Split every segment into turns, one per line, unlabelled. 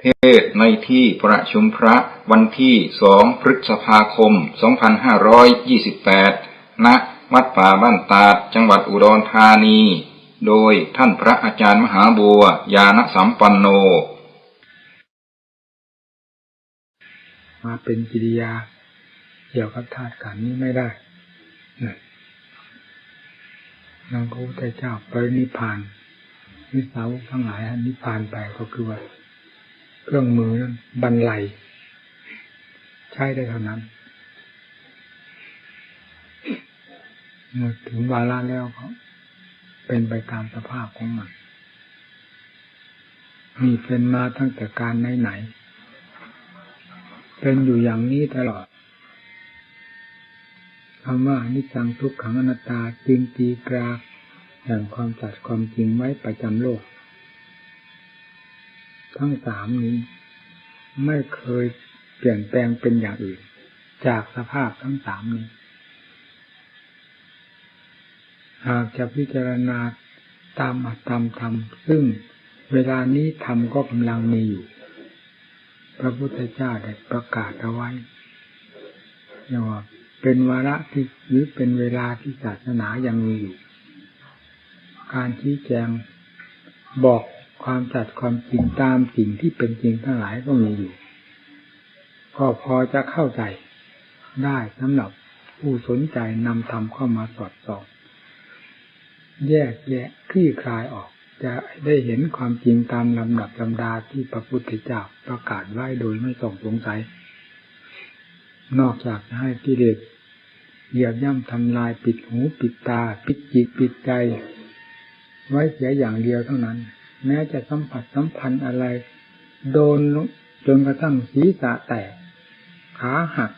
เทศในที่ประชุมพระวันที่สองพฤษภาคม 2528 ณ วัดป่าบ้านตาด จังหวัดอุดรธานี โดยท่านพระอาจารย์มหาบัวยานสัมปันโน
มาเป็นกิริยาเกี่ยวกับธาตุขันนี้ไม่ได้นะนังพระพุทธเจ้าปรินิพพานวิสาวกทั้งหลายนิพพานไปก็คือว่า เครื่องมือนั้นบรรลัยใช้ได้เท่านั้นเมื่อถึงวาระแล้วก็เป็นไปตามสภาพของมัน มีเป็นมาตั้งแต่การไหนๆเป็นอยู่อย่างนี้ตลอดคำว่านิจจังทุกขังอนัตตาจึงตีกราแห่งความจัดความจริงไว้ประจำโลก ทั้งสามนี้ ไม่เคยเปลี่ยนแปลงเป็นอย่างอื่น จากสภาพทั้งสามนี้ หากจะพิจารณาตามอัตตามธรรม ซึ่งเวลานี้ธรรมก็กำลังมีอยู่ พระพุทธเจ้าได้ประกาศเอาไว้ยว่าเป็นวาระที่หรือเป็นเวลาที่ศาสนายังมีอยู่ การชี้แจงบอก ความจัดความจริงตามสิ่งที่เป็นจริงทั้งหลายก็มีอยู่ ก็พอจะเข้าใจได้สำหรับผู้สนใจนำธรรมเข้ามาสอดส่อง แยกแยะคลี่คลายออก จะได้เห็นความจริงตามลำดับลำดาที่พระพุทธเจ้าประกาศไว้โดยไม่ต้องสงสัย นอกจากจะให้กิเลสเหยียบย่ำทำลายปิดหูปิดตา ปิดจิตปิดใจ ไว้เสียอย่างเดียวเท่านั้น แม้จะสัมผัสสัมพันธ์อะไร โดนจนกระทั่งศีรษะแตก ขาหัก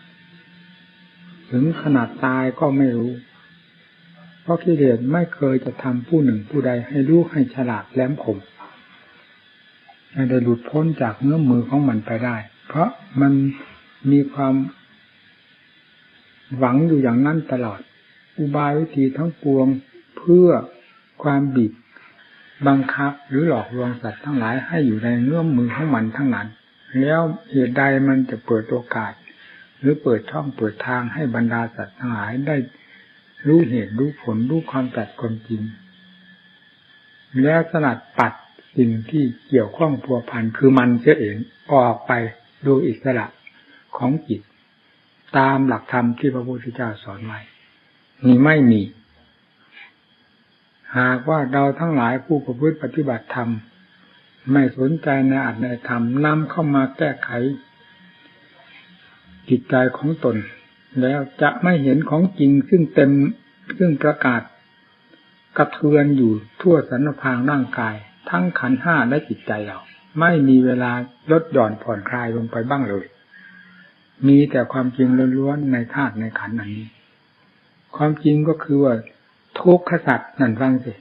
ถึงขนาดตายก็ไม่รู้ เพราะกิเลสไม่เคยจะทำผู้หนึ่งผู้ใดให้รู้ให้ฉลาดแหลมคมให้ได้หลุดพ้นจากเงื้อมือของมันไปได้ เพราะมันมีความหวังอยู่อย่างนั้นตลอด อุบายวิธีทั้งปวงเพื่อความบีบ บังคับหรือหลอกลวงสัตว์ทั้งหลายให้อยู่ในเงื้อมมือของมันทั้งนั้น แล้วเหตุใดมันจะเปิดโอกาส หรือเปิดช่องเปิดทางให้บรรดาสัตว์ทั้งหลายได้รู้เหตุรู้ผลรู้ความจัดความจริง แล้วสลัดปัดสิ่งที่เกี่ยวข้องพัวพันคือมันเสียเองออกไปโดยอิสระของจิต ตามหลักธรรมที่พระพุทธเจ้าสอนไว้นี่ไม่มี หากว่าเราทั้งหลายผู้ประพฤติปฏิบัติธรรม ไม่สนใจในอัตในธรรมนำเข้ามาแก้ไข จิตใจของตน แล้วจะไม่เห็นของจริงซึ่งเต็มซึ่งประกาศ กระเทือนอยู่ทั่วสรรพางร่างกาย ทั้งขันห้าและจิตใจเรา ไม่มีเวลาลดหย่อนผ่อนคลายลงไปบ้างเลย มีแต่ความจริงล้วนๆในธาตุในขันอันนี้ ความจริงก็คือว่า ทุกขสัตว์นั่นฟังสิ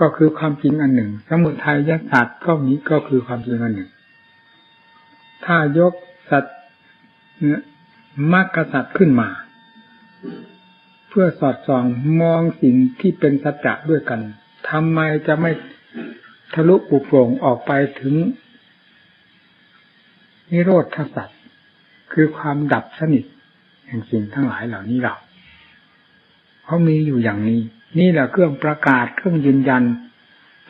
ก็คือความจริงอันหนึ่ง สมุทัยสัตว์ก็มีก็คือความจริงอันหนึ่ง ถ้ายกสัตว์มรรคสัตว์ขึ้นมา เพื่อสอดส่องมองสิ่งที่เป็นสัจจะด้วยกันทำไมจะไม่ทะลุปุโปร่งออกไปถึง นิโรธสัตว์คือความดับสนิทแห่งสิ่งทั้งหลายเหล่านี้เรา เขามีอยู่อย่างนี้ นี่แหละเครื่องประกาศเครื่องยืนยัน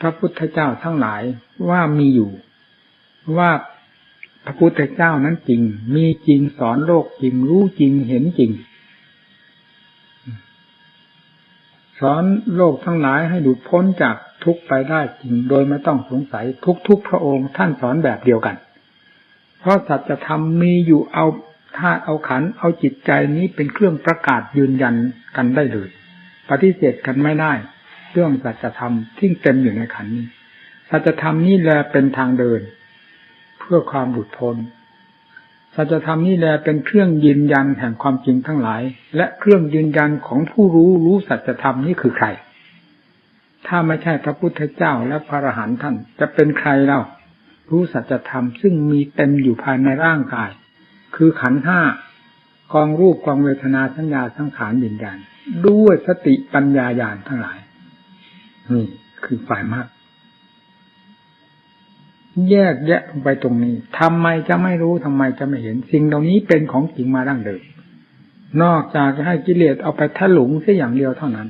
พระพุทธเจ้าทั้งหลายว่ามีอยู่ ว่าพระพุทธเจ้านั้นจริง มีจริงสอนโลกจริงรู้จริงเห็นจริง สอนโลกทั้งหลายให้หลุดพ้นจากทุกข์ไปได้จริง โดยไม่ต้องสงสัยทุกทุกพระองค์ท่านสอนแบบเดียวกัน เพราะสัจธรรมมีอยู่เอา ธาตุเอาขันเอาจิตใจนี้เป็นเครื่องประกาศยืนยันกันได้เลย ปฏิเสธกันไม่ได้ เรื่องสัจธรรมที่เต็มอยู่ในขันนี้สัจธรรมนี่แหละเป็นทางเดิน เพื่อความหลุดพ้นสัจธรรมนี่แหละเป็นเครื่องยืนยันแห่งความจริงทั้งหลาย และเครื่องยืนยันของผู้รู้รู้สัจธรรมนี่คือใคร ถ้าไม่ใช่พระพุทธเจ้าและพระอรหันต์ท่าน จะเป็นใครเล่ารู้สัจธรรมซึ่งมีเต็มอยู่ภายในร่างกาย คือขันห้ากองรูปกองเวทนาสัญญาสังขารวิญญาณด้วยสติปัญญาญาณทั้งหลายนี่คือฝ่ายมากแยกแยะลงไปตรงนี้ทำไมจะไม่รู้ทำไมจะไม่เห็น สิ่งเหล่านี้เป็นของจริงมาดั้งเดิมนอกจากจะให้กิเลสเอาไปถลุงแค่อย่างเดียวเท่านั้น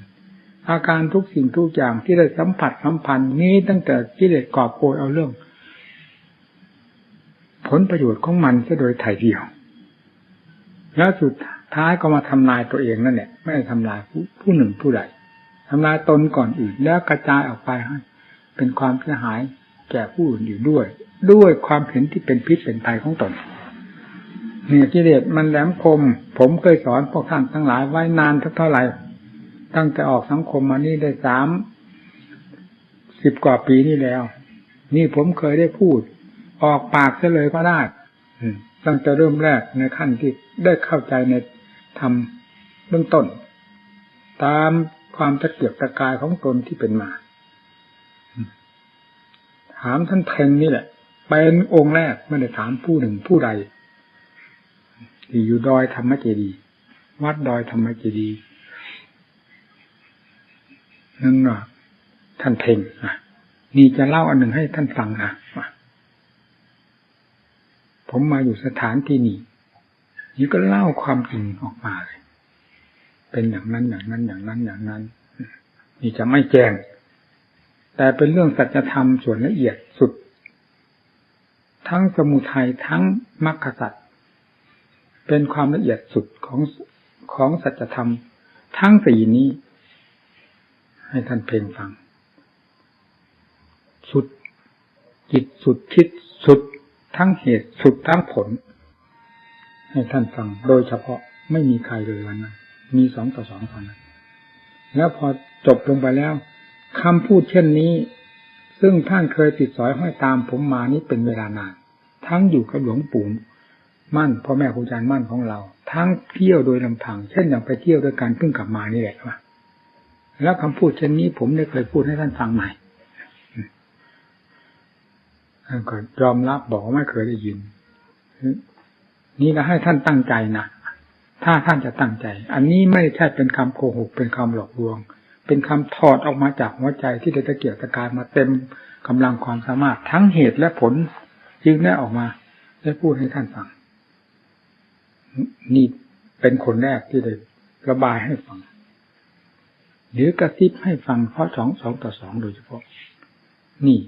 อาการทุกสิ่งทุกอย่างที่ได้สัมผัสสัมพันธ์นี้ตั้งแต่กิเลสกอบโกยเอาเรื่อง ผลประโยชน์ของมันซะโดยถ่ายเดียว แล้วสุดท้ายก็มาทำลายตัวเองนั่นแหละไม่ได้ทำลายผู้ผู้หนึ่งผู้ใดทำลายตนก่อนอื่นแล้วกระจายออกไปให้ เป็นความเสียหายแก่ผู้อื่นอยู่ด้วย ด้วยความเห็นที่เป็นพิษเป็นภัยของตนเนี่ยกิเลสมันแหลมคม ผมเคยสอนพวกท่านทั้งหลายไว้นานเท่าไหร่ ตั้งแต่ออกสังคมมานี่ได้สามสิบกว่าปีนี่แล้ว นี่ผมเคยได้พูด ออกปากซะเลยก็ได้อืม ตั้งแต่เริ่มแรกในขั้นที่ได้เข้าใจในธรรมเบื้องต้น ตามความตะเกียบตะกายของตนที่เป็นมา ถามท่านเทงนี่แหละ เป็นองค์แรกไม่ได้ถามผู้หนึ่งผู้ใดที่อยู่ดอยธรรมเจดีวัดดอยธรรมเจดีนั่นว่าท่านเทงนี่จะเล่าอันหนึ่งให้ท่านฟังนะ ผมมาอยู่สถานที่นี้นี่ก็เล่าความจริงออกมาเลย เป็นอย่างนั้นอย่างนั้นอย่างนั้นอย่างนั้น นี่จะไม่แจ้ง แต่เป็นเรื่องสัจธรรมส่วนละเอียดสุด ทั้งสมุทัยทั้งมรรคสัตว์เป็นความละเอียดสุดของของสัจธรรม ทั้งสี่นี้ ให้ท่านเพลงฟัง สุดจิตสุดคิดสุด ทั้งเหตุสุดทั้งผล ให้ท่านฟังโดยเฉพาะไม่มีใครเลยวันนั้นมีสองต่อสองคนนั้นแล้วพอจบลงไปแล้วคำพูดเช่นนี้ ซึ่งท่านเคยติดสอยห้อยตามผมมานี้เป็นเวลานาน ทั้งอยู่กับหลวงปู่มั่นพ่อแม่ครูอาจารย์มั่นของเรา ทั้งเที่ยวโดยลำพัง เช่นอย่างไปเที่ยวด้วยกันเพิ่งกลับมานี่แหละว่าแล้วคำพูดเช่นนี้ผมได้เคยพูดให้ท่านฟังใหม่ ท่านก็ยอมรับบอกว่าไม่เคยได้ยิน นี่ก็ให้ท่านตั้งใจนะถ้าท่านจะตั้งใจ อันนี้ไม่ใช่เป็นคำโกหกเป็นคำหลอกลวง เป็นคำถอดออกมาจากหัวใจที่ได้ตะเกียบตะการมาเต็มกำลังความสามารถทั้งเหตุและผลจึงได้ออกมาได้พูดให้ท่านฟัง นี่เป็นคนแรกที่ได้ระบายให้ฟัง หรือกระซิบให้ฟังเพราะสองสองต่อสองโดยเฉพาะ นี่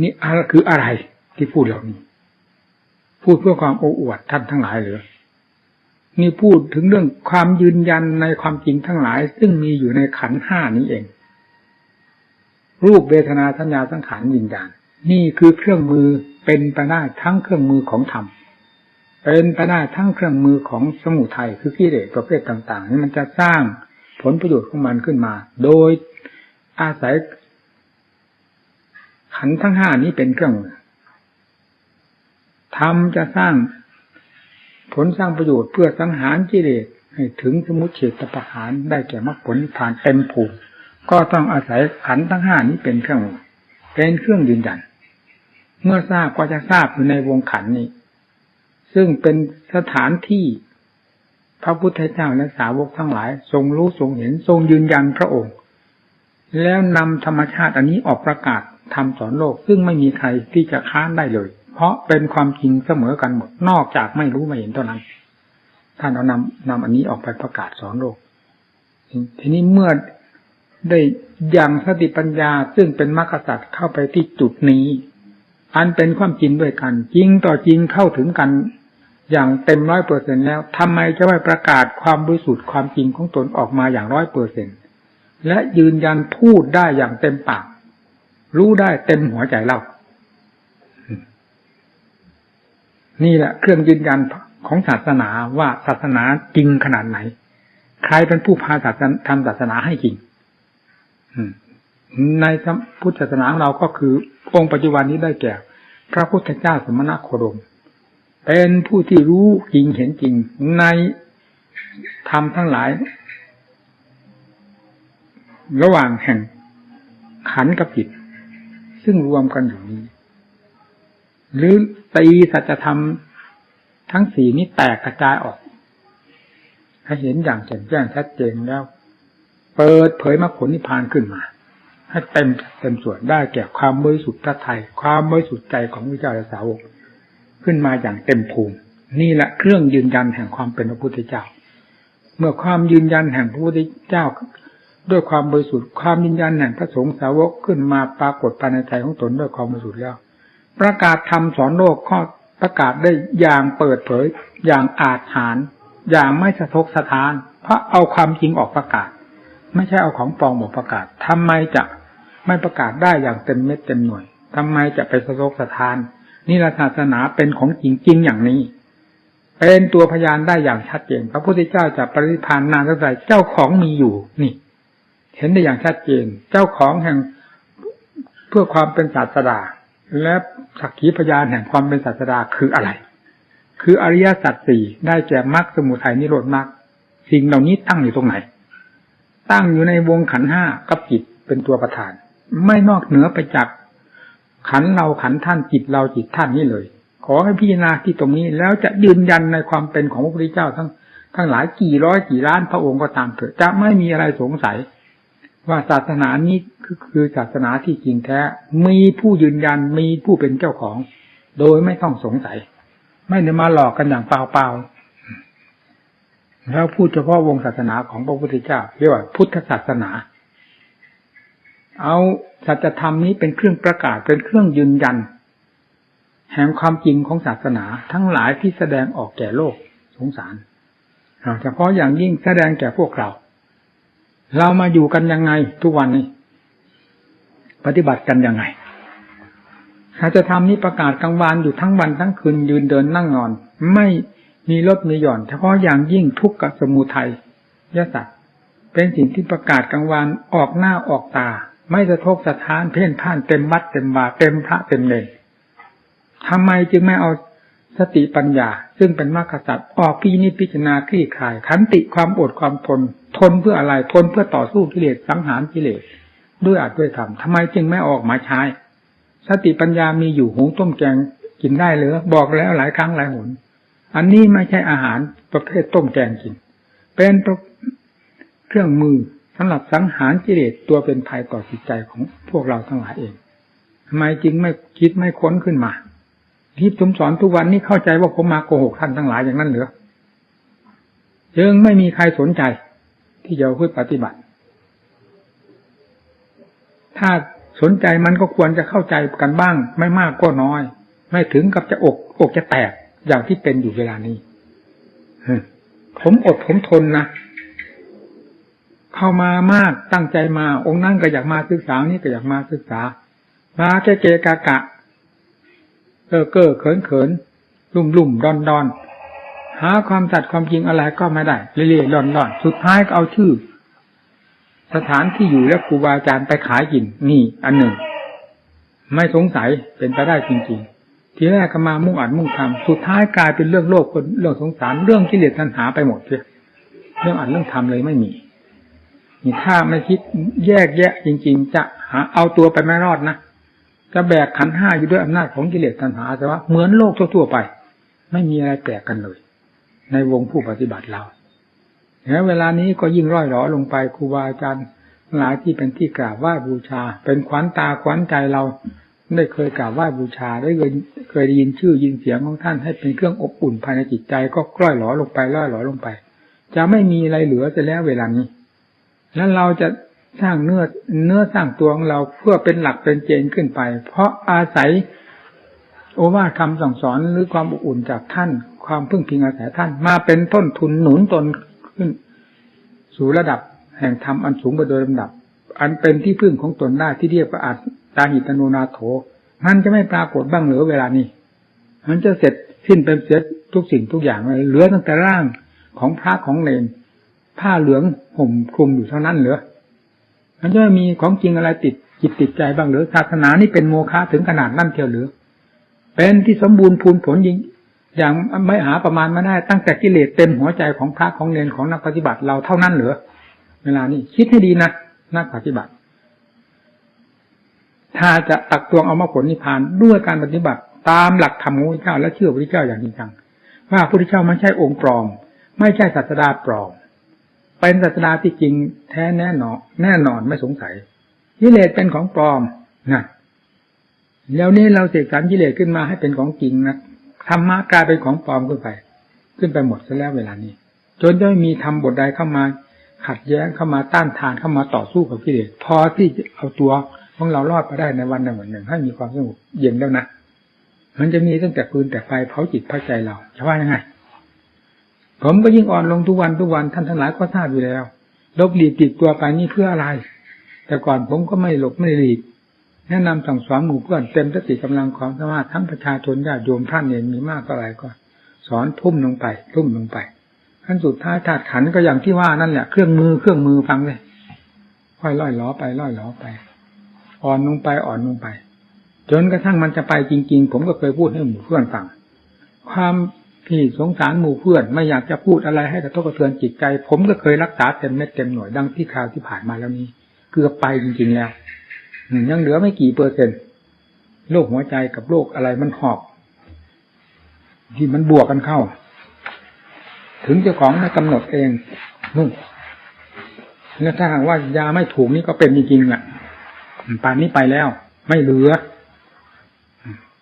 นี่อะไรคืออะไรที่พูดเหล่านี้ พูดเพื่อความโอ้อวดท่านทั้งหลายหรือนี่พูดถึงเรื่องความยืนยันในความจริงทั้งหลาย ซึ่งมีอยู่ในขันห้านี้เอง รูปเวทนาสัญญาสังขารวิญญาณนี่คือเครื่องมือเป็นไปได้ทั้งเครื่องมือของธรรมเป็นไปได้ทั้งเครื่องมือของสมุทัยคือกิเลสประเภทต่างๆนี่มันจะสร้างผลประโยชน์ของมันขึ้นมา โดยอาศัย ขันทั้งห้านี้เป็นเครื่องมือธรรมจะสร้างผลสร้างประโยชน์เพื่อสังหารกิเลสให้ถึงสมุทเฉตประหารได้แก่มรรคผลนิพพานเต็มภูมิก็ต้องอาศัยขันทั้งห้านี้เป็นเครื่องมือเป็นเครื่องยืนยัน เมื่อทราบก็จะทราบอยู่ในวงขันนี้ ซึ่งเป็นสถานที่พระพุทธเจ้าและสาวกทั้งหลาย ทรงรู้ทรงเห็นทรงยืนยันพระองค์ แล้วนำธรรมชาติอันนี้ออกประกาศ ทำสอนโลกซึ่งไม่มีใครที่จะค้านได้เลย เพราะเป็นความจริงเสมอกันหมด นอกจากไม่รู้ไม่เห็นเท่านั้น ท่านเอานำนำอันนี้ออกไปประกาศสอนโลก ทีนี้เมื่อได้ยังสติปัญญาซึ่งเป็นมรรคสัตว์เข้าไปที่จุดนี้ อันเป็นความจริงด้วยกัน จริงต่อจริงเข้าถึงกัน อย่างเต็มร้อยเปอร์เซ็นแล้วทำไมจะไม่ประกาศความบริสุทธิ์ความจริงของตนออกมาอย่างร้อยเปอร์เซ็นและยืนยันพูดได้อย่างเต็มปาก รู้ได้เต็มหัวใจเรา นี่แหละเครื่องยืนยันของศาสนาว่าศาสนาจริงขนาดไหน ใครเป็นผู้พาศาสนาทำศาสนาให้จริงในพุทธศาสนาของเราก็คือองค์ปัจจุบันนี้ได้แก่ พระพุทธเจ้าสมณโคดม เป็นผู้ที่รู้จริงเห็นจริงในธรรมทั้งหลาย ระหว่างแห่งขันกับจิต ซึ่งรวมกันอยู่นี้ หรือตีสัจธรรมทั้งสี่นี้แตกกระจายออกให้เห็นอย่างแจ่มแจ้งชัดเจนแล้ว เปิดเผยมรรคผลนิพพานขึ้นมา ให้เต็มเต็มส่วนได้แก่ความบริสุทธิ์พระไทย ความบริสุทธิ์ใจของพระเจ้าและสาวก ขึ้นมาอย่างเต็มภูมิ นี่แหละเครื่องยืนยันแห่งความเป็นพระพุทธเจ้า เมื่อความยืนยันแห่งพระพุทธเจ้า ด้วยความบริสุทธิ์ความยืนยันแห่งพระสงฆ์สาวกขึ้นมาปรากฏภายในใจของตนด้วยความบริสุทธิ์แล้ว ประกาศธรรมสอนโลกข้อประกาศได้อย่างเปิดเผย อย่างอาจหาร อย่างไม่สะทกสะท้าน เพราะเอาความจริงออกประกาศ ไม่ใช่เอาของปลอมออกประกาศทำไมจะไม่ประกาศได้อย่างเต็มเม็ดเต็มหน่วยทำไมจะไปสะทกสะท้านนี่ละศาสนาเป็นของจริงจริงอย่างนี้ เป็นตัวพยานได้อย่างชัดเจนพระพุทธเจ้าจะปริพานนานเท่าไหร่เจ้าของมีอยู่นี่ เห็นได้อย่างชัดเจน เจ้าของแห่งเพื่อความเป็นศาสดา และสักขีพยานแห่งความเป็นศาสดาคืออะไร คืออริยสัจสี่ได้แก่มรรคสมุทัยนิโรธมรรคสิ่งเหล่านี้ตั้งอยู่ตรงไหน ตั้งอยู่ในวงขันห้ากับจิตเป็นตัวประธาน ไม่นอกเหนือไปจากขันเราขันท่านจิตเราจิตท่านนี่เลย ขอให้พิจารณาที่ตรงนี้แล้วจะยืนยันในความเป็นของพระพุทธเจ้าทั้งทั้งหลายกี่ร้อยกี่ล้านพระองค์ก็ตามเถิดจะไม่มีอะไรสงสัย ว่าศาสนานี้คือศาสนาที่จริงแท้ มีผู้ยืนยันมีผู้เป็นเจ้าของ โดยไม่ต้องสงสัย ไม่ได้มาหลอกกันอย่างเปล่าๆแล้วพูดเฉพาะวงศาสนาของพระพุทธเจ้าเรียกว่าพุทธศาสนา เอาสัจธรรมนี้เป็นเครื่องประกาศเป็นเครื่องยืนยัน แห่งความจริงของศาสนาทั้งหลายที่แสดงออกแก่โลกสงสารเฉพาะอย่างยิ่งแสดงแก่พวกเรา เรามาอยู่กันยังไง ทุกวันนี้ ปฏิบัติกันยังไงสัจธรรมนี้ประกาศกลางวันอยู่ทั้งวันทั้งคืนยืนเดินนั่งนอน ไม่มีลดมีหย่อน เฉพาะอย่างยิ่งทุกข์กับสมุทัยยสัตว์เป็นสิ่งที่ประกาศกลางวันออกหน้าออกตา ไม่สะทกสะท้านเพ่นพ่านเต็มวัดเต็มบาเต็มพระเต็มเลนทำไมจึงไม่เอาสติปัญญา ซึ่งเป็นมรรคสัตว์ออกพิจิพิจารณาคลี่คลายขันติความอดความทน ทนเพื่ออะไรทนเพื่อต่อสู้กิเลสสังหารกิเลสด้วยอาจด้วยธรรมทำไมจึงไม่ออกมาใช้ สติปัญญามีอยู่หุงต้มแกงกินได้หรือบอกแล้วหลายครั้งหลายหน อันนี้ไม่ใช่อาหารประเภทต้มแกงกิน เป็นเครื่องมือสำหรับสังหารกิเลสตัวเป็นภัยต่อจิตใจของพวกเราทั้งหลายเองทำไมจึงไม่คิดไม่ค้นขึ้นมา ที่ผมสอนทุกวันนี้เข้าใจว่าผมมาโกหกท่านทั้งหลายอย่างนั้นเหรือยังไม่มีใครสนใจ ที่จะพูดปฏิบัติ ถ้าสนใจมันก็ควรจะเข้าใจกันบ้าง ไม่มากก็น้อย ไม่ถึงกับจะอกอกจะแตกอย่างที่เป็นอยู่เวลานี้ผมอดผมทนนะเข้ามามากตั้งใจมา องค์นั่นก็อยากมาศึกษานี่ก็อยากมาศึกษา มาเกเกกะกะเออเก้อเขินเขินลุ่มลุ่มดอนดอน หาความสัตย์ความจริงอะไรก็ไม่ได้เรื่อยๆดอนดอนสุดท้ายก็เอาชื่อ สถานที่อยู่และครูบาอาจารย์ไปขายกินนี่อันหนึ่ง ไม่สงสัยเป็นไปได้จริง ๆ ทีแรกก็มามุ่งอัดมุ่งทำสุดท้ายกลายเป็นเรื่องโลกเรื่องสงสารเรื่องกิเลสตัณหาไปหมดเลยเรื่องอัดเรื่องทำเลยไม่มีนี่ถ้าไม่คิดแยกแยะจริง ๆ จะหาเอาตัวไปไม่รอดนะจะแบกขันห้าอยู่ด้วยอำนาจของกิเลสตัณหาแต่ว่าเหมือนโลกทั่วๆไป ไม่มีอะไรแปลกกันเลย ในวงผู้ปฏิบัติเราแล้วเวลานี้ก็ยิ่งร่อยหรอลงไปครูบาอาจารย์หลายที่เป็นที่กราบไหว้บูชา เป็นขวัญตาขวัญใจเราได้เคยกราบไหว้บูชา ได้เคยเคยได้ยินชื่อยินเสียงของท่านให้เป็นเครื่องอบอุ่นภายในจิตใจก็กล้อยหลอลงไปล่อยหลอลงไป จะไม่มีอะไรเหลือจะแล้วเวลานี้ แล้วเราจะสร้างเนื้อเนื้อสร้างตัวของเราเพื่อเป็นหลักเป็นเจนขึ้นไป เพราะอาศัย โอวาทคำสั่งสอนหรือความอบอุ่นจากท่าน ความพึ่งพิงอาศัยท่าน มาเป็นต้นทุนหนุนตนขึ้น สู่ระดับแห่งธรรมอันสูงไปโดยลำดับ อันเป็นที่พึ่งของตนได้ที่เรียกว่าอาจตาหิตโนนาโถ มันจะไม่ปรากฏบ้างเหลือเวลานี้ มันจะเสร็จสิ้นเป็นเสร็จทุกสิ่งทุกอย่างเลยเหลือตั้งแต่ร่างของพระของเนนผ้าเหลืองห่มคลุมอยู่เท่านั้นเหรือมันจะมีของจริงอะไรติดจิตติดใจบ้างหรือศาสนานี่เป็นโมฆะถึงขนาดนั่นเทียวหรือ เป็นที่สมบูรณ์พูนผลยิง อย่างไม่หาประมาณไม่ได้ตั้งแต่กิเลสเต็มหัวใจของพระของเนนของนักปฏิบัติเราเท่านั้นเหรือเวลานี้คิดให้ดีนะนักปฏิบัติ ถ้าจะตักตวงเอามาผลนิพพานด้วยการปฏิบัติ ตามหลักธรรมของพระเจ้า และเชื่อพระเจ้าอย่างจริงจังว่าพระพุทธเจ้าไม่ใช่องค์ปลอม ไม่ใช่ศาสดาปลอม เป็นศาสนาที่จริงแท้แน่นอนแน่นอนไม่สงสัยกิเลสเป็นของปลอมนะแล้วนี้เราเสกสรรกิเลสขึ้นมาให้เป็นของจริงนะ ธรรมะกลายเป็นของปลอมขึ้นไป ขึ้นไปหมดซะแล้วเวลานี้ จนจะไม่มีธรรมบทใดเข้ามา ขัดแย้งเข้ามาต้านทานเข้ามาต่อสู้กับกิเลสพอที่จะเอาตัวของเรารอดไปได้ในวันใดวันหนึ่ง ให้มีความสงบเย็นแล้วนะมันจะมีตั้งแต่ปืนแต่ไฟเผาจิตเผาใจเราจะว่ายังไง ผมก็ยิ่งอ่อนลงทุกวันทุกวันท่านทั้งหลายก็ทราบอยู่แล้วลบหลีกติดตัวไปนี่เพื่ออะไร แต่ก่อนผมก็ไม่หลบไม่หลีก แนะนำสั่งสอนหมู่เพื่อนเต็มสติกำลังความสามารถทั้งประชาชนญาติโยมท่านเองมีมากเท่าไหร่ก็ สอนทุ่มลงไป ทุ่มลงไปขั้นสุดท้ายธาตุขันก็อย่างที่ว่านั่นแหละเครื่องมือเครื่องมือฟังเลยค่อยล่อยล้อไปล่อยล้อไป อ่อนลงไปอ่อนลงไป จนกระทั่งมันจะไปจริง ๆ ผมก็เคยพูดให้หมู่เพื่อนฟังความที่สงสารหมู่เพื่อนไม่อยากจะพูดอะไรให้กระทบกระเทือนจิตใจ ผมก็เคยรักษาเต็มเม็ดเต็มหน่วยดังที่ข่าวที่ผ่านมาแล้วนี้ เกือบไปจริง ๆ แล้ว ยังเหลือไม่กี่เปอร์เซ็นต์โรคหัวใจกับโรคอะไรมันหอบ ที่มันบวกกันเข้า ถึงเจ้าของได้กำหนดเองนู่นแล้วถ้าหากว่ายาไม่ถูกนี่ก็เป็นจริงๆแหละป่านนี้ไปแล้ว ไม่เหลือ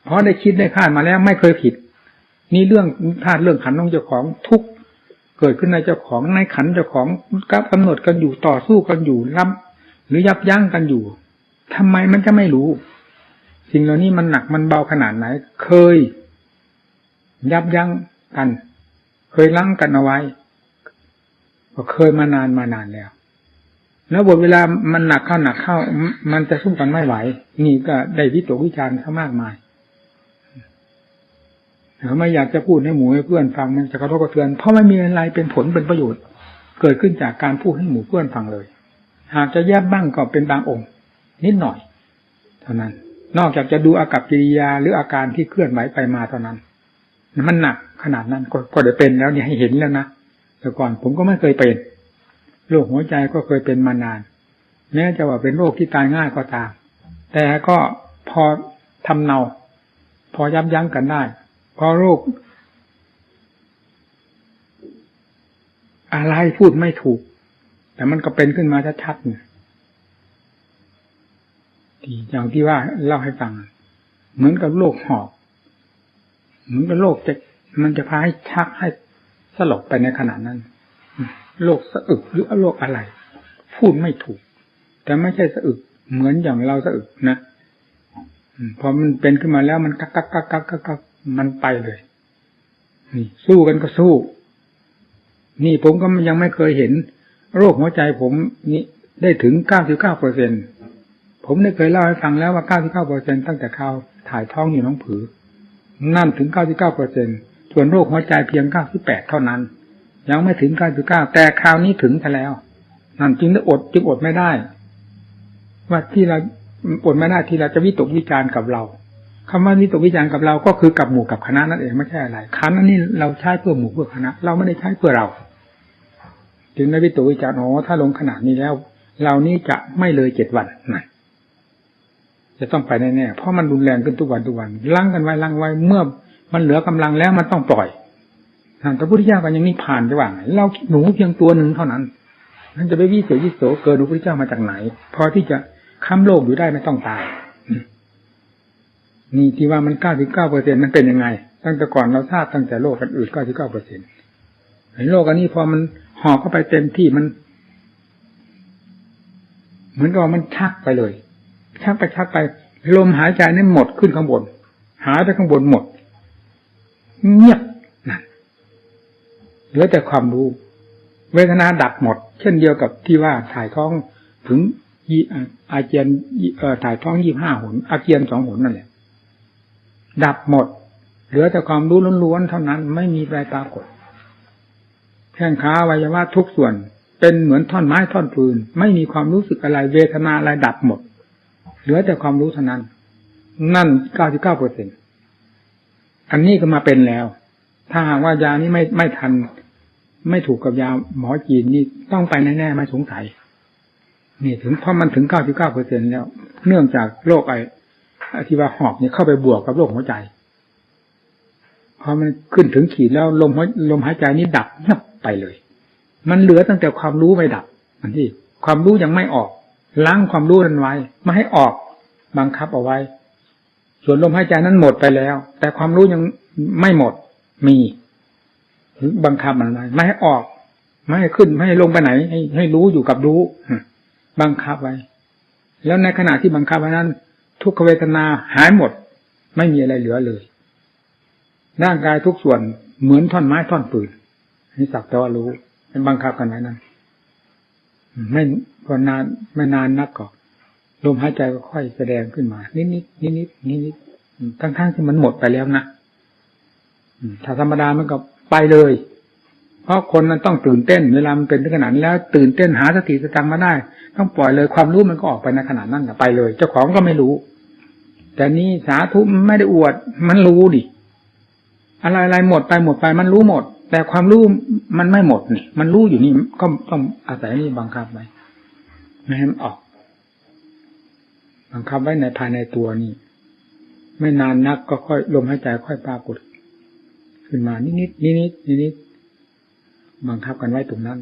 เพราะได้คิดได้คาดมาแล้วไม่เคยผิด นี่เรื่องธาตุเรื่องขันของเจ้าของทุกเกิดขึ้นในเจ้าของในขันเจ้าของกับกำหนดกันอยู่ต่อสู้กันอยู่รับหรือยับยั้งกันอยู่ ทำไมมันจะไม่รู้ สิ่งเหล่านี้มันหนักมันเบาขนาดไหน เคย ยับยั้งกัน เคยลังกันเอาไว้ ก็เคยมานานมานานแล้ว แล้วบทเวลามันหนักเข้าหนักเข้า มันจะสู้กันไม่ไหว นี่ก็ได้วิตกวิจารณ์เขามากมายเราไม่อยากจะพูดให้หมู่ให้เพื่อนฟังมันจะกระทบกระเทือน เพราะไม่มีอะไรเป็นผลเป็นประโยชน์ เกิดขึ้นจากการพูดให้หมู่เพื่อนฟังเลย หากจะแยบบ้างก็เป็นบางองค์ นิดหน่อย เท่านั้น นอกจากจะดูอากับกิริยาหรืออาการที่เคลื่อนไหวไปมาเท่านั้น มันหนักขนาดนั้นก็ก็ได้เป็นแล้วเนี่ยให้เห็นแล้วนะแต่ก่อนผมก็ไม่เคยเป็นโรคหัวใจก็เคยเป็นมานานแม้จะว่าเป็นโรคที่ตายง่ายก็ตาม แต่ก็พอทำเนา พอยับยั้งกันได้พอโรคอะไรพูดไม่ถูก แต่มันก็เป็นขึ้นมาชัดๆเนี่ย ที่อย่างที่ว่าเล่าให้ฟัง เหมือนกับโรคหอบ เหมือนกับโรคจะมันจะพาให้ชักให้สลบไปในขณะนั้นโรคสะอึกหรือโรคอะไร พูดไม่ถูก แต่ไม่ใช่สะอึก เหมือนอย่างเราสะอึกนะพอมันเป็นขึ้นมาแล้วมันกักกักกักกักกักมันไปเลยนี่สู้กันก็สู้ นี่ผมก็ยังไม่เคยเห็น โรคหัวใจผมนี่ได้ถึงเก้าสิบเก้าเปอร์เซ็น ผมได้เคยเล่าให้ฟังแล้วว่าเก้าสิบเปอร์เซ็นตั้งแต่ข่าวถ่ายท้องอยู่น้องผือ นั่นถึงเก้าสิบเก้าเปอร์เซ็นส่วนโรคหัวใจเพียงเก้าสิบแปดเท่านั้น ยังไม่ถึงเก้าสิบเก้าแต่คราวนี้ถึงไปแล้ว นั่นจึงได้อดจึงอดไม่ได้ ว่าที่เราอดไม่ได้ที่เราจะวิตกวิจารณ์กับเราคำว่าวิตกวิจารณ์กับเราก็คือกับหมู่กับคณะนั่นเองไม่ใช่อะไรคณะนี้เราใช้เพื่อหมู่เพื่อคณะ เราไม่ได้ใช้เพื่อเราจึงได้วิตกวิจารณ์อ๋อถ้าลงขนาดนี้แล้ว เรานี้จะไม่เลยเจ็ดวันนั่น จะต้องไปแน่ๆเพราะมันรุนแรงขึ้นทุกวันทุกวันลังกันไว้ลังไว้เมื่อมันเหลือกำลังแล้วมันต้องปล่อยทางพระพุทธเจ้ากันยังนี่ผ่านจะว่าไงเราหนูเพียงตัวหนึ่งเท่านั้นนั่นจะไปวิเศษวิโสเกิดพระพุทธเจ้ามาจากไหน พอที่จะค้ำโลกอยู่ได้ไม่ต้องตายนี่ที่ว่ามันเก้าสิบเก้าเปอร์เซ็นมันเป็นยังไง ตั้งแต่ก่อนเราทราบตั้งแต่โลกกันอื่นเก้าสิบเก้าเปอร์เซ็นต์โลกอันนี้พอมันห่อเข้าไปเต็มที่มัน เหมือนกับมันชักไปเลย ชักไปชักไป ลมหายใจนี่หมดขึ้นข้างบน หายไปข้างบนหมด เงียบนั่นเหลือแต่ความรู้ เวทนาดับหมด เช่นเดียวกับที่ว่าถ่ายท้องถึงยี่อาเจียนถ่ายท้องยี่ห้าหนอาเจียนสองหนนั่นแหละดับหมด เหลือแต่ความรู้ล้วนๆเท่านั้นไม่มีอะไรปรากฏแข้งขาวัยวะทุกส่วน เป็นเหมือนท่อนไม้ท่อนปืน ไม่มีความรู้สึกอะไร เวทนาอะไรดับหมด เหลือแต่ความรู้เท่านั้น นั่นเก้าสิบเก้าเปอร์เซ็นอันนี้ก็มาเป็นแล้ว ถ้าหากว่ายานี้ไม่ไม่ทัน ไม่ถูกกับยาหมอจีนนี่ต้องไปแน่ๆไม่สงสัยนี่ถึงเพราะมันถึงเก้าสิบเก้าเปอร์เซ็นแล้ว เนื่องจากโรคไอที่ว่าหอบเนี่ยเข้าไปบวกกับโรคหัวใจพอมันขึ้นถึงขีดแล้วลมลมหายใจนี้ดับเงียบไปเลย มันเหลือตั้งแต่ความรู้ไม่ดับมันที่ความรู้ยังไม่ออก ล้างความรู้นั้นไว้ ไม่ให้ออกบังคับเอาไว้ ส่วนลมหายใจนั้นหมดไปแล้ว แต่ความรู้ยังไม่หมดมีบังคับมันไว้ไม่ให้ออก ไม่ให้ขึ้นไม่ให้ลงไปไหน ให้ให้รู้อยู่กับรู้บังคับไว้ แล้วในขณะที่บังคับไว้นั้น ทุกขเวทนาหายหมด ไม่มีอะไรเหลือเลยร่างกายทุกส่วนเหมือนท่อนไม้ท่อนปืนให้สักแต่ว่ารู้เป็นบังคับกันไว้นั้น ไม่พอนานไม่นานนักก็ลมหายใจก็ค่อยแสดงขึ้นมา นิดนิดนิดนิดนิดนิดทั้งทั้งที่มันหมดไปแล้วนะถ้าธรรมดามันก็ไปเลย เพราะคนมันต้องตื่นเต้น เวลามันเป็นถึงขนาดแล้ว ตื่นเต้นหาสติสตังมาได้ ต้องปล่อยเลยความรู้มันก็ออกไปในขนาดนั้นไปเลย เจ้าของก็ไม่รู้ แต่นี่สาธุไม่ได้อวด มันรู้ดิอะไรอะไรหมดไปหมดไปมันรู้หมด แต่ความรู้มันไม่หมดนี่ มันรู้อยู่นี่ก็ต้องอาศัยนี่บังคับไว้ไม่ให้มันออก บังคับไว้ในภายในตัวนี่ ไม่นานนักก็ค่อยลมหายใจค่อยปรากฏขึ้นมานิดนิดนิดนิดนิดนิดบังคับกันไว้ตรงนั้น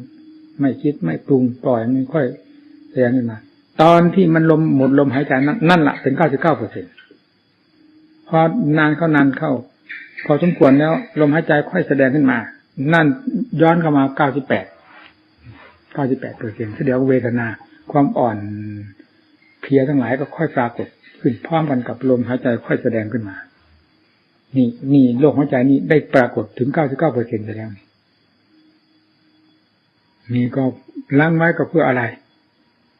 ไม่คิดไม่ปรุงปล่อยมันค่อยแสดงขึ้นมา ตอนที่มันลมหมดลมหายใจนั้นนั่นแหละเป็นเก้าสิบเก้าเปอร์เซ็นพอนานเข้านานเข้า พอสมควรแล้ว ลมหายใจค่อยแสดงขึ้นมา นั่นย้อนเข้ามาเก้าสิบแปดเก้าสิบแปดเปอร์เซ็นต์เดียวเวทนา ความอ่อนเพลียทั้งหลายก็ค่อยปรากฏขึ้นพร้อมกันกับลมหายใจค่อยแสดงขึ้นมา นี่นี่โลกหัวใจนี่ได้ปรากฏถึงเก้าสิบเก้าเปอร์เซ็นต์ไปแล้วนี่ก็ล้างไว้ก็เพื่ออะไร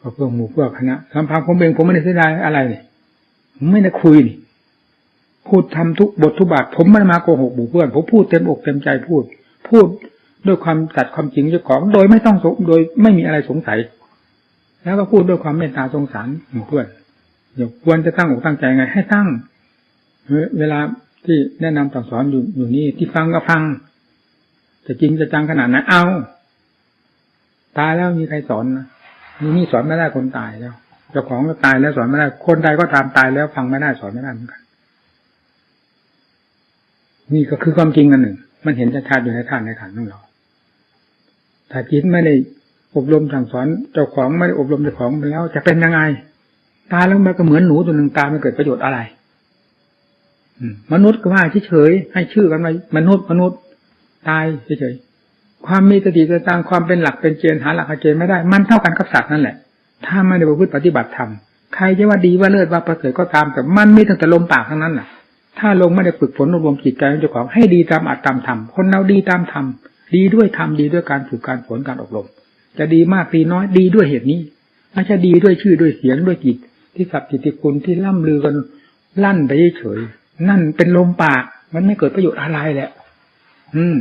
ก็เพื่อหมู่เพื่อคณะลำพังผมเองผมไม่ได้เสียดายอะไรนี่ไม่ได้คุยนี่พูดทำทุกบททุกบาทผมไม่มาโกหกหมู่เพื่อนผมพูดเต็มอกเต็มใจพูด พูดด้วยความสัตย์ความจริงเจ้าของ โดยไม่ต้องโดยไม่มีอะไรสงสัย แล้วก็พูดด้วยความเมตตาสงสารหมู่เพื่อนอย่าควรจะตั้งอกตั้งใจไง ให้ตั้ง เวลาที่แนะนำสั่งสอนอยู่อยู่นี่ที่ฟังก็ฟังจะจริงจะจังขนาดไหนเอาตายแล้วมีใครสอนนะนี่นี่สอนไม่ได้คนตายแล้วเจ้าของก็ตายแล้วสอนไม่ได้ คนใดก็ตามตายแล้วฟังไม่ได้สอนไม่ได้เหมือนกันนี่ก็คือความจริงอันหนึ่ง มันเห็นชัดๆอยู่ในท่านในขันของเรา ถ้าจิตไม่ได้อบรมสั่งสอนเจ้าของไม่ได้อบรมเจ้าของไปแล้ว จะเป็นยังไง ตายแล้วมันก็เหมือนหนูตัวหนึ่งตายไมันเกิดประโยชน์อะไรมนุษย์ก็ว่าเฉยๆให้ชื่อกันไปมนุษย์มนุษย์ ตายเฉยๆความมีสติสตางความเป็นหลักเป็นเกณฑ์หาหลักเกณฑ์ไม่ได้ มันเท่ากันกับสัตว์นั่นแหละ ถ้าไม่ได้ประพฤติปฏิบัติธรรมใครจะว่าดีว่าเลิศว่าประเสริฐก็ตามแต่มันมีตั้งแต่ลมปากทั้งนั้นแหละ ถ้าลงไม่ได้ฝึกฝนอบรมจิตใจของเจ้าของให้ดีตามอัตตามธรรมคนเราดีตามธรรมดีด้วยธรรมดีด้วยการฝึกการฝนการอบรม จะดีมากดีน้อยดีด้วยเหตุนี้ไม่ใช่ดีด้วยชื่อด้วยเสียงด้วยจิตที่สับจิตติคุณที่ล่ำลือกันลั่นไปเฉยนั่นเป็นลมปากมันไม่เกิดประโยชน์อะไรแหละ อืม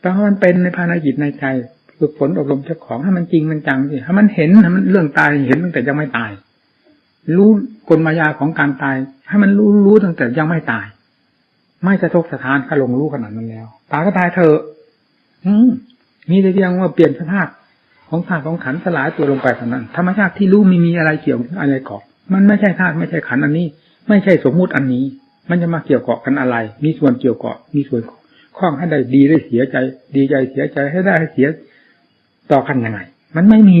แต่ว่ามันเป็นในภายในจิตในใจฝึกฝนอบรมเจ้าของให้มันจริงมันจังสิให้มันเห็นให้มันเรื่องตายเห็นตั้งแต่ยังไม่ตาย รู้กลมายาของการตาย ให้มันรู้รู้ตั้งแต่ยังไม่ตาย ไม่สะทกสะทานข้าลงรู้ขนาดนั้นแล้ว ตายก็ตายเถอะอืมมีแต่เพียงว่าเปลี่ยนสภาพของธาตุของขันสลายตัวลงไปเท่านั้น ธรรมชาติที่รู้ไม่มีอะไรเกี่ยวอะไรเกาะมันไม่ใช่ธาตุไม่ใช่ขันอันนี้ ไม่ใช่สมมุติอันนี้ มันจะมาเกี่ยวเกาะกันอะไร มีส่วนเกี่ยวเกาะมีส่วนข้องให้ได้ดีได้เสียใจ ดีใจเสียใจให้ได้ให้เสียต่อกันยังไง มันไม่มี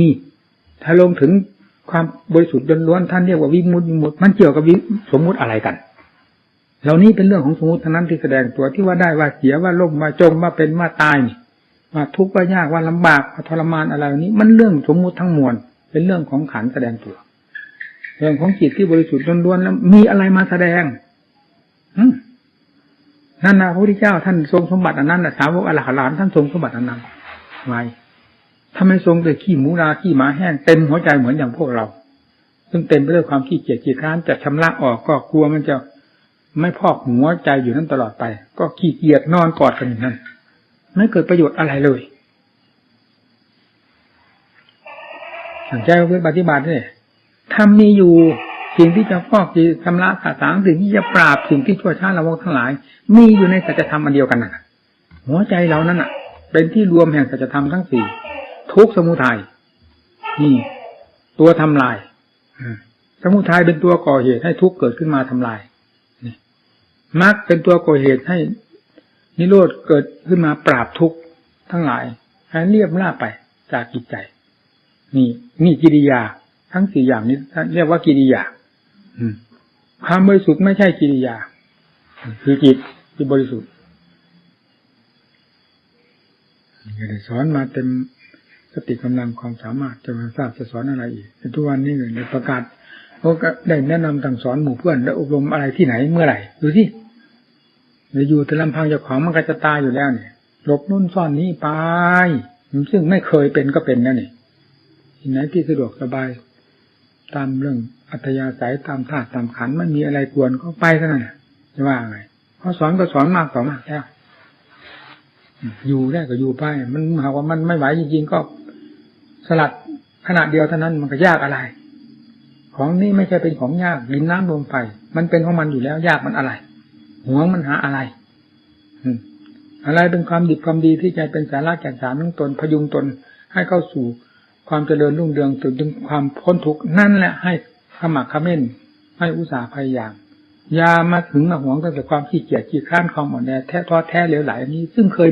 ถ้าลงถึง ความบริสุทธิ์ล้วนๆท่านเรียกว่าวิมุตติมุตติมันเกี่ยวกับวิสมมุติอะไรกัน เหล่านี้เป็นเรื่องของสมมติทั้งนั้นที่แสดงตัวที่ว่าได้ว่าเสียว่าล่มว่าจมว่าเป็นว่าตายว่าทุกข์ว่ายากว่าลำบากว่าทรมานอะไรนี้ มันเรื่องสมมุติทั้งมวลเป็นเรื่องของขันแสดงตัว เรื่องของจิตที่บริสุทธิ์ล้วนๆแล้วมีอะไรมาแสดงนั่นนะพระพุทธเจ้าท่านทรงสมบัติอันนั้นนะสาวกอรหันต์ท่านทรงสมบัติอันนั้นไว้ ถ้าไม่ทรงด้วยขี้หมูราขี้หมาแห้งเต็มหัวใจเหมือนอย่างพวกเรา ซึ่งเต็มไปด้วยความขี้เกียจขี้คร้านจะชำระออกก็กลัวมันจะไม่พอกหัวใจอยู่นั้นตลอดไป ก็ขี้เกียจนอนกอดกันอย่างนั้นไม่เกิดประโยชน์อะไรเลยสังใจเพื่อปฏิบัติเนี่ยทำมีอยู่สิ่งที่จะฟอกที่ชำระสาสางสิ่งที่จะปราบสิ่งที่ชั่วช้าละวงทั้งหลาย มีอยู่ในสัจธรรมอันเดียวกันน่ะ หัวใจเรานั้นน่ะ เป็นที่รวมแห่งสัจธรรมทั้งสี่ ทุกสมุทัยนี่ ตัวทำลายสมุทัยเป็นตัวก่อเหตุให้ทุกเกิดขึ้นมาทำลายมรรคเป็นตัวก่อเหตุให้นิโรธเกิดขึ้นมาปราบทุกทั้งหลายให้เรียบล่าไปจากจิตใจ นี่นี่กิริยา ทั้งสี่อย่างนี้เรียกว่ากิริยาความบริสุทธิ์ไม่ใช่กิริยา คือจิตที่บริสุทธิ์ก็ได้สอนมาเต็ม ติกำลังความสามารถจะมาทราบจะสอนอะไรอีกในทุกวันนี้เลยประกาศเขาก็ได้แนะนำสั่งสอนหมู่เพื่อนได้อบรมอะไรที่ไหนเมื่อไหร่ดูสิเดี๋ยวอยู่แต่ลำพังเจ้าของมันก็จะตายอยู่แล้วเนี่ยหลบนู่นซ่อนนี่ไปซึ่งไม่เคยเป็นก็เป็นนะนี่ที่ไหนที่สะดวกสบาย ตามเรื่องอัธยาศัยตามธาตุตามขันธ์ไม่มีอะไรกวนก็ไปเท่านั้นน่ะจะว่าไงเขาสอนก็สอนมากต่อมากแล้วอยู่ได้ก็อยู่ไป มันหากว่ามันไม่ไหวจริงๆก็ สลัดขนาดเดียวเท่านั้นมันก็ยากอะไร ของนี่ไม่ใช่เป็นของยากดินน้ำลมไฟมันเป็นของมันอยู่แล้วยากมันอะไรหวงมันหาอะไรอะไรเป็นความดีความดีที่จะเป็นสาระแก่นสารของตนพยุงตนให้เข้าสู่ความเจริญรุ่งเรืองถึงความพ้นทุกข์นั่นแหละให้ขมักเขม้นให้อุตสาห์พยายามอยามาถึงมาหวงตั้งแต่ความขี้เกียจขี้ข้านความอ่อนแอแท้ท้อแท้เหลวไหลอันนี้ ซึ่งเคย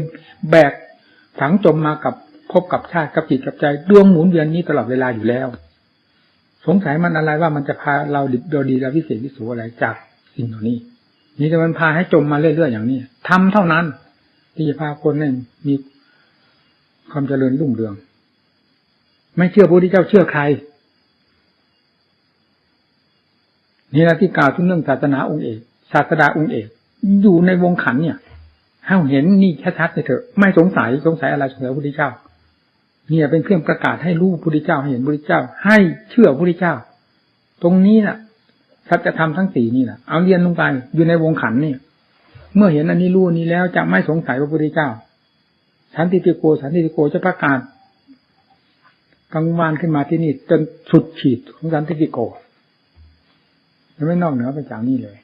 แบกฝังจมมากับ พบกับชาติกับจิตกับใจดวงหมุนเวียนนี้ตลอดเวลาอยู่แล้ว สงสัยมันอะไรว่ามันจะพาเราดิบโดยดีและวิเศษวิสูอะไรจากสิ่งเหล่านี้ นี่จะมันพาให้จมมาเรื่อยๆอย่างนี้ทำเท่านั้น ที่จะพาคนให้มีความเจริญรุ่งเรือง ไม่เชื่อพระพุทธเจ้าเชื่อใครนี่แหละที่กล่าวถึงเรื่องศาสนาองค์เอกศาสดาองค์เอก อยู่ในวงขันเนี่ยให้เห็นนี่ชัดๆเลยเถอะ ไม่สงสัยสงสัยอะไรสงสัยพระพุทธเจ้า นี่ยเป็นเครื่องประกาศให้รู้พุทธเจ้าให้เห็นพุทธเจ้า ให้เชื่อพุทธเจ้า ตรงนี้น่ะสัจธรรมทั้งสี่นี่แหละเอาเรียนลงไปอยู่ในวงขันนี่เมื่อเห็นอันนี้รู้นนี้แล้วจะไม่สงสัยพระพุทธเจ้าสันติติโกสันติติโกจะประกาศกังวานขึ้นมาที่นี่จนสุดขีดของสันติติโกจะไม่นอกเหนือไปจากนี้เลย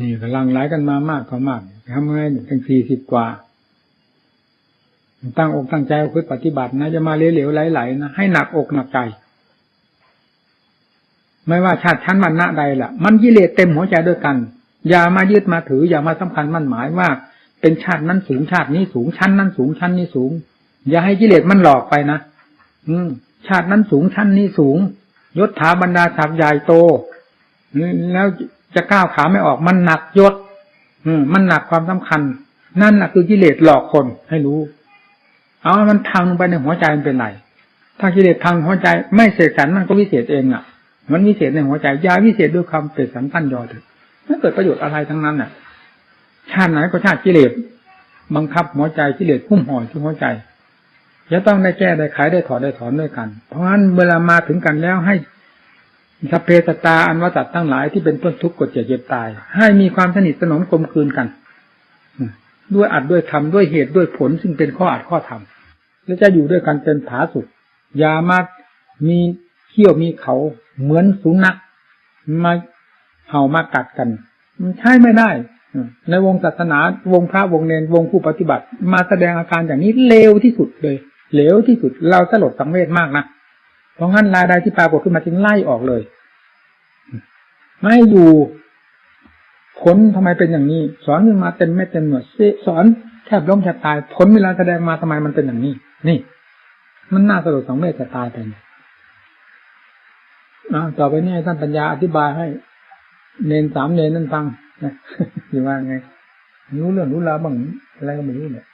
นี่กำลังไหลกันมามากก็มากทำไงถึงสี่สิบกว่า ตั้งอกตั้งใจพึ่ปฏิบัตินะจะมาเหลวๆไหลๆนะให้หนักอกหนักใจ ไม่ว่าชาติชั้นมันณะใดล่ะ มันกิเลสเต็มหัวใจด้วยกัน อย่ามายึดมาถือ อย่ามาสำคัญมั่นหมายว่า เป็นชาตินั้นสูงชาตินี้สูงชั้นนั้นสูงชั้นนี้สูง อย่าให้กิเลสมันหลอกไปนะอืม ชาตินั้นสูงชั้นนี้สูงยศถาบรรดาศักดิ์ใหญ่โตแล้ว จะก้าวขาไม่ออกมันหนักยศ อืม มันหนักความสำคัญ นั่นแหละคือกิเลสหลอกคนให้รู้ เอามันทางลงไปในหัวใจมันเป็นไรถ้ากิเลสทางหัวใจไม่เสกสรรมันก็วิเศษเองอะ มันวิเศษในหัวใจยาวิเศษด้วยคำเปรตสันตั้นยอถอะไม่เกิดประโยชน์อะไรทั้งนั้นน่ะ ชาติไหนก็ชาติกิเลสบังคับหัวใจกิเลสพุ่มห่อที่หัวใจจะต้องได้แก้ได้ไขได้ถอดได้ถอนด้วยกัน เพราะฉะนั้นเวลามาถึงกันแล้วให้ สัพเพสตาอันวัตัดทั้งหลายที่เป็นต้นทุกข์กดเจ็บเจ็บตาย ให้มีความสนิทสนมกลมกลืนกัน ด้วยอัดด้วยทำด้วยเหตุด้วยผลซึ่งเป็นข้ออัดข้อทำและจะอยู่ด้วยกันเป็นผาสุดอย่ามามีเขี้ยวมีเขาเหมือนสุนัขมาเห่ามากัดกันมันใช่ไม่ได้ ในวงศาสนาวงพระวงเนรวงผู้ปฏิบัติ มาแสดงอาการอย่างนี้เลวที่สุดเลยเลวที่สุดเราสลดสังเวชมากนะ เพราะงั้นรายใดที่ปรากฏขึ้นมาจึงไล่ออกเลย ไม่อยู่ผลทำไมเป็นอย่างนี้ สอนขึ้นมาเต็มไม่เต็มหน่วยสอนแทบล้มแทบตายผลเวลาแสดงมาทำไมมันเป็นอย่างนี้ นี่ มันน่าสลดสังเวชจะตายไปนะต่อไปนี้ท่านปัญญาอธิบายให้ เนนสามเนนนั่นฟังนะอยู่ว่าไงรู้เรื่องรู้ราวบ้างอะไรก็ไม่รู้เนี่ย